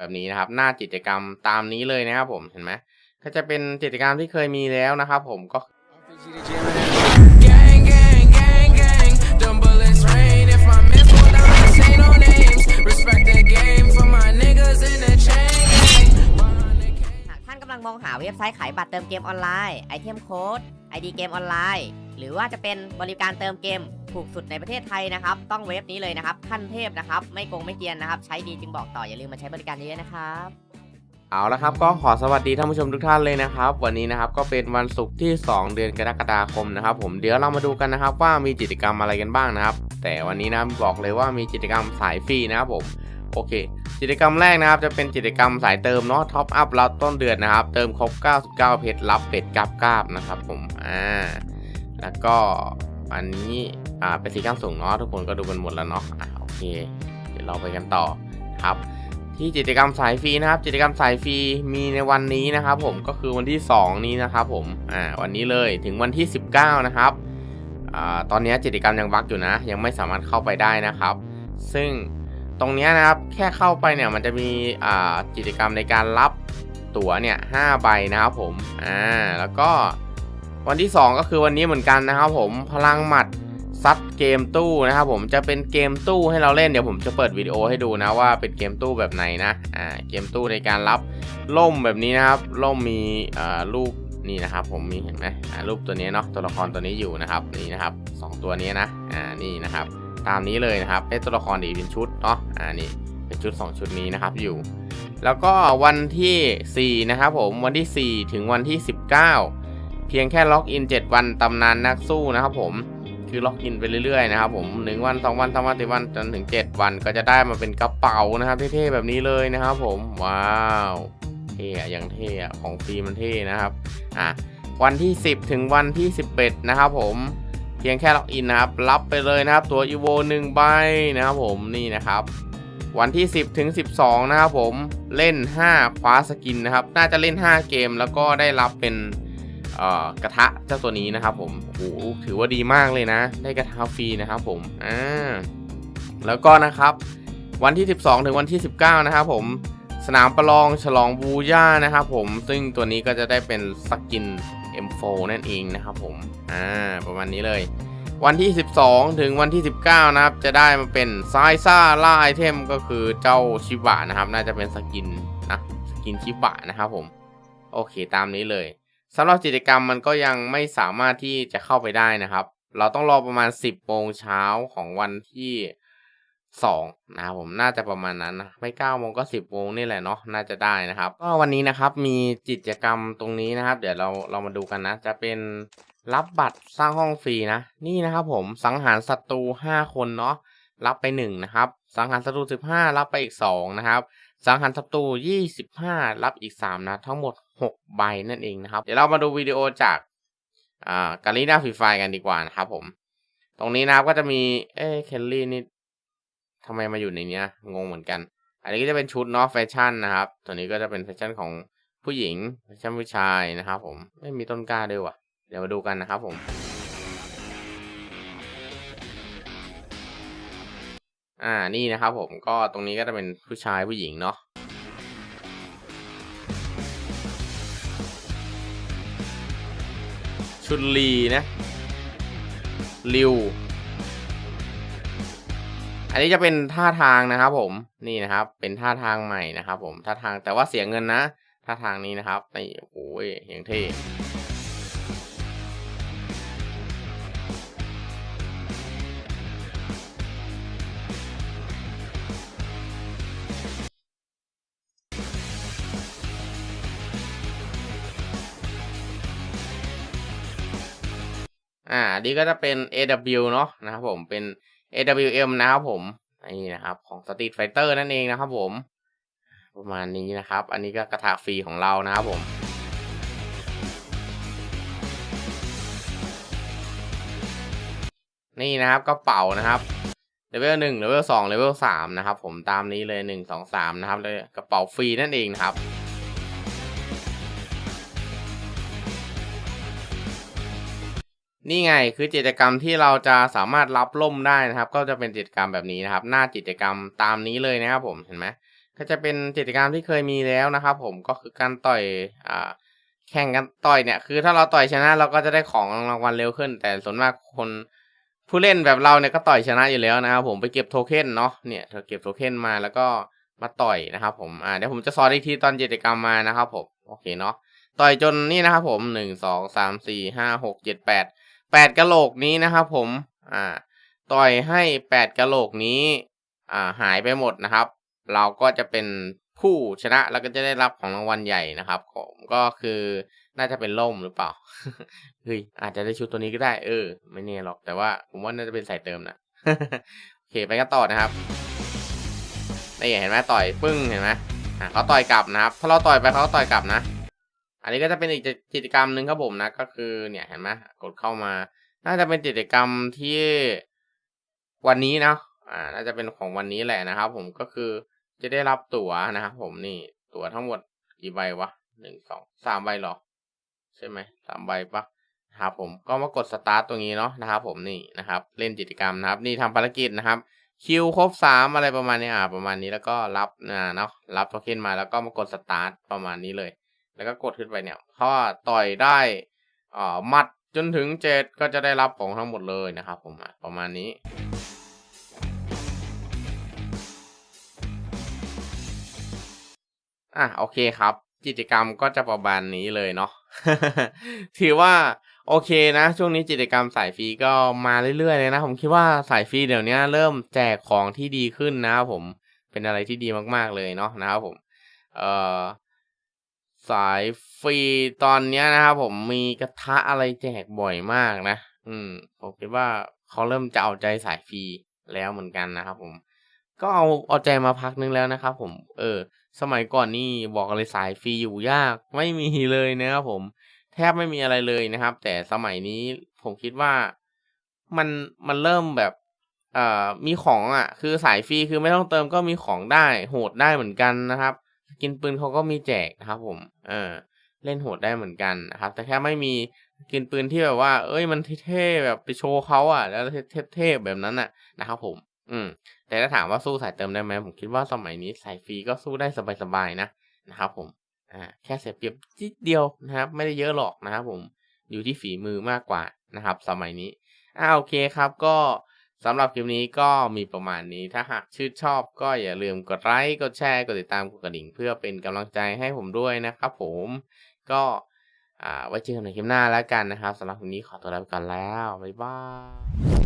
แบบนี้นะครับ หน้ากิจกรรมตามนี้เลยนะครับผมเห็นไหมก็จะเป็นกิจกรรมที่เคยมีแล้วนะครับผมก็หากท่านกำลังมองหาเว็บไซต์ขายบัตรเติมเกมออนไลน์ ไอเทมโค้ด ID เกมออนไลน์ หรือว่าจะเป็นบริการเติมเกม ถูกสุดในประเทศไทยนะครับ ต้องเว็บนี้เลยนะครับ ขั้นเทพนะครับ ไม่โกงไม่เกียนนะครับ ใช้ดีจึงบอกต่ออย่าลืมมาใช้บริการเยอะนะครับ เอาละครับก็ขอสวัสดีท่านผู้ชมทุกท่านเลยนะครับ วันนี้นะครับก็เป็นวันศุกร์ที่ 2 เดือนกรกฎาคมนะครับ ผมเดี๋ยวเรามาดูกันนะครับ ว่ามีกิจกรรมอะไรกันบ้างนะครับ แต่วันนี้นะบอกเลยว่ามีกิจกรรมสายฟรีนะครับผมโอเค กิจกรรมแรกนะครับจะเป็นกิจกรรมสายเติมเนาะท็อปอัพรับต้นเดือนนะครับ เติมครบ 99 เพชรรับเป็ดกราบกราบนะครับผมอ่าแล้วก็ อันนี้อ่าเป็นสีข้างสูงเนาะทุกคนก็ดูกันหมดแล้วเนาะอ่าโอเค เดี๋ยวเราไปกันต่อครับ ที่กิจกรรมสายฟรีนะครับ กิจกรรมสายฟรีมีในวันนี้นะครับ ผมก็คือวันที่ 2 นี้นะครับ ผมอ่าวันนี้เลยถึงวันที่ 19 นะครับอ่าตอนนี้กิจกรรมยังบั๊กอยู่นะ ยังไม่สามารถเข้าไปได้นะครับ ซึ่งตรงนี้นะครับแค่เข้าไปเนี่ยมันจะมีอ่ากิจกรรมในการรับตั๋วเนี่ยห้าใบนะครับผมอ่าแล้วก็ วันที่ 2 ก็คือวันนี้เหมือนกันนะครับผมพลังหมัดซัดเกมตู้นะครับผมจะเป็นเกมตู้ให้เราเล่นเดี๋ยวผมจะเปิดวิดีโอให้ดูนะว่าเป็นเกมตู้แบบไหนนะอ่าเกมตู้ในการรับล่มแบบนี้นะครับล่มมีอ่ารูปนี่นะครับผมมีเห็นไหมอ่ารูปตัวนี้เนาะตัวละครตัวนี้อยู่นะครับนี่นะครับสองตัวนี้นะอ่านี่นะครับ ตามนี้เลยนะครับเป็นตัวละครอีกเป็นชุดเนาะอ่านี่เป็นชุด 2 ชุดนี้นะครับอยู่ แล้วก็วันที่4นะครับผมวันที่ 4 ถึงวันที่ 19 เพียงแค่ล็อกอิน 7 วันตำนานนักสู้นะครับผมคือล็อกอินไปเรื่อยๆนะครับผมหนึ่งวันสองวันสามวันสี่วันจนถึง 7 วันก็จะได้มาเป็นกระเป๋านะครับเท่ๆแบบนี้เลยนะครับผมว้าวเท่อะย่างเท่อะของฟรีมันเท่นะครับอะวันที่ 10 ถึงวันที่ 11 นะครับผมเพียงแค่ล็อกอินนะครับรับไปเลยนะครับ ตัวอีโวหนึ่งใบนะครับผมนี่นะครับวันที่ 10 ถึง 12 นะครับผมเล่น 5 คว้าสกินนะครับ น่าจะเล่น 5 เกมแล้วก็ได้รับเป็น กระทะเจ้าตัวนี้นะครับผมโอ้โหถือว่าดีมากเลยนะ ได้กระทะฟรีนะครับผมอ่าแล้วก็นะครับ วันที่ 12 ถึงวันที่ 19 นะครับผมสนามประลองฉลองบูย่านะครับผมซึ่งตัวนี้ก็จะได้เป็นสกิน M4 นั่นเองนะครับผมอ่าประมาณนี้เลย วันที่ 12 ถึงวันที่ 19 นะครับ จะได้มาเป็นไซซ่าล่าไอเทมก็คือเจ้าชิบะนะครับ น่าจะเป็นสกินนะสกินชิบะนะครับผม โอเคตามนี้เลย สำหรับกิจกรรมมันก็ยังไม่สามารถที่จะเข้าไปได้นะครับ เราต้องรอประมาณ 10โมงเช้าของวันที่2นะครับผมน่าจะประมาณนั้นนะไม่9โมงก็ 10โมงนี่แหละเนาะน่าจะได้นะครับก็วันนี้นะครับมีกิจกรรมตรงนี้นะครับ เดี๋ยวเราเรามาดูกันนะ จะเป็นรับบัตรสร้างห้องฟรีนะ นี่นะครับผมสังหารศัตรู5คนเนาะรับไป1นะครับสังหารศัตรู15 รับไปอีก2นะครับสังหารศัตรู25 รับอีก 3นะทั้งหมด 6 ใบนั่นเองนะครับ เดี๋ยวเรามาดูวิดีโอจากอ่าการีนาฟรีไฟกันดีกว่านะครับผม ตรงนี้นะครับก็จะมี เอ้เคลลี่นี่ทำไมมาอยู่ในเนี้ยงงเหมือนกัน อันนี้ก็จะเป็นชุดเนาะแฟชั่นนะครับ ตัวนี้ก็จะเป็นแฟชั่นของผู้หญิงแฟชั่นผู้ชายนะครับ ผม ไม่มีต้นกล้าด้วยว่ะ เดี๋ยวมาดูกันนะครับผมอ่านี่นะครับผมก็ตรงนี้ก็จะเป็นผู้ชายผู้หญิงเนาะ ชุนลีนะริว อันนี้จะเป็นท่าทางนะครับผมนี่นะครับ เป็นท่าทางใหม่นะครับผมท่าทางแต่ว่าเสียเงินนะ ท่าทางนี้นะครับนี่โอ้ยอย่างเท่ อ่านี้ก็จะเป็น AW เนาะนะครับผมเป็น AWM นะครับผมนี่นะครับ ของ Street Fighter นั่นเองนะครับผม ประมาณนี้นะครับ อันนี้ก็กระถางฟรีของเรานะครับผมนี่นะครับกระเป๋านะครับเลเวลหนึ่งเลเวลสองเลเวลสามนะครับผมตามนี้เลยหนึ่งสองสามนะครับเลยกระเป๋าฟรีนั่นเองนะครับ นี่ไงคือกิจกรรมที่เราจะสามารถรับล่มได้นะครับ ก็จะเป็นกิจกรรมแบบนี้นะครับ หน้ากิจกรรมตามนี้เลยนะครับผมเห็นไหมก็จะเป็นกิจกรรมที่เคยมีแล้วนะครับ ผมก็คือการต่อยอ่าแข่งกันต่อยเนี่ยคือถ้าเราต่อยชนะเราก็จะได้ของรางวัลเร็วขึ้น แต่ส่วนมากคนผู้เล่นแบบเราเนี่ยก็ต่อยชนะอยู่แล้วนะครับผมไปเก็บโทเค็นเนาะเนี่ยเธอเก็บโทเค็นมาแล้วก็มาต่อยนะครับ ผมอ่าเดี๋ยวผมจะสอนอีกทีตอนกิจกรรมมานะครับ ผมโอเคเนาะต่อยจนนี่นะครับผมหนึ่งสองสามสี่ห้าหกเจ็ดแปด แปดกะโหลกนี้นะครับผมอ่าต่อยให้แปดกะโหลกนี้อ่าหายไปหมดนะครับ เราก็จะเป็นผู้ชนะแล้วก็จะได้รับของรางวัลใหญ่นะครับผมก็คือน่าจะเป็นล่มหรือเปล่าเฮ้ยอาจจะได้ชุดตัวนี้ก็ได้เออ ไม่แน่หรอกแต่ว่าผมว่าน่าจะเป็นสายเติมนะโอเคไปกันต่อนะครับนี่เห็นไหมต่อยปึ้งเห็นไหมเขาต่อยกลับนะครับ ถ้าเราต่อยไปเขาก็ต่อยกลับนะ อันนี้ก็จะเป็นอีกกิจกรรมหนึ่งครับผมนะ ก็คือเนี่ยเห็นไหมกดเข้ามา น่าจะเป็นกิจกรรมที่วันนี้นะอ่า น่าจะเป็นของวันนี้แหละนะครับ ผมก็คือจะได้รับตั๋วนะครับผมนี่ตั๋วทั้งหมดกี่ใบวะหนึ่งสองสามใบหรอ ใช่ไหมสามใบปะครับผมก็มากดสตาร์ตตรงนี้เนาะนะครับผมนี่นะครับ เล่นกิจกรรมนะครับ นี่ทำภารกิจนะครับคิวครบสามอะไรประมาณนี้อ่าประมาณนี้แล้วก็รับอ่าเนาะรับโทเค็นมาแล้วก็มากดสตาร์ทประมาณนี้เลย แล้วก็กดขึ้นไปเนี่ยเพราต่อยได้อ่ามัดจนถึงเจ็ดก็จะได้รับของทั้งหมดเลยนะครับผมประมาณนี้อะโอเคครับ กิจกรรมก็จะประมาณนี้เลยเนาะถือว่าโอเคนะ ช่วงนี้กิจกรรมสายฟรีก็มาเรื่อยๆเลยนะ ผมคิดว่าสายฟรีเดี๋ยวนี้เริ่มแจกของที่ดีขึ้นนะครับผมเป็นอะไรที่ดีมากๆเลยเนาะนะครับผม เอ่อ สายฟรีตอนเนี้ยนะครับผมมีกระทะอะไรแจกบ่อยมากนะ อืมผมคิดว่าเขาเริ่มจะเอาใจสายฟรีแล้วเหมือนกันนะครับผม ก็เอาเอาใจมาพักนึงแล้วนะครับผม เออ สมัยก่อนนี่บอกเลยสายฟรีอยู่ยากไม่มีเลยนะครับผม แทบไม่มีอะไรเลยนะครับ แต่สมัยนี้ผมคิดว่ามันมันเริ่มแบบเอ่อมีของอะ คือสายฟรีคือไม่ต้องเติมก็มีของได้โหดได้เหมือนกันนะครับ กินปืนเขาก็มีแจกนะครับ ผมเออเล่นโหดได้เหมือนกันนะครับ แต่แค่ไม่มีกินปืนที่แบบว่า เอ้ยมันเท่ๆแบบไปโชว์เขาอะ แล้วเท่ๆแบบนั้นอะนะครับผม อืม แต่ถ้าถามว่าสู้สายเติมได้ไหมผมคิดว่าสมัยนี้สายฟรีก็สู้ได้สบายๆนะนะครับผมอ่าแค่เสียเปรียบนิดเดียวนะครับ ไม่ได้เยอะหรอกนะครับผมอยู่ที่ฝีมือมากกว่านะครับ สมัยนี้อ่าโอเคครับก็ สำหรับคลิปนี้ก็มีประมาณนี้ ถ้าหากชื่นชอบก็อย่าลืมกดไลค์ กดแชร์ กดติดตาม กดกระดิ่ง เพื่อเป็นกำลังใจให้ผมด้วยนะครับผม ก็ไว้เจอกันในคลิปหน้าแล้วกันนะครับสำหรับคลิปนี้ขอตัวลาไปก่อนแล้ว บ๊ายบาย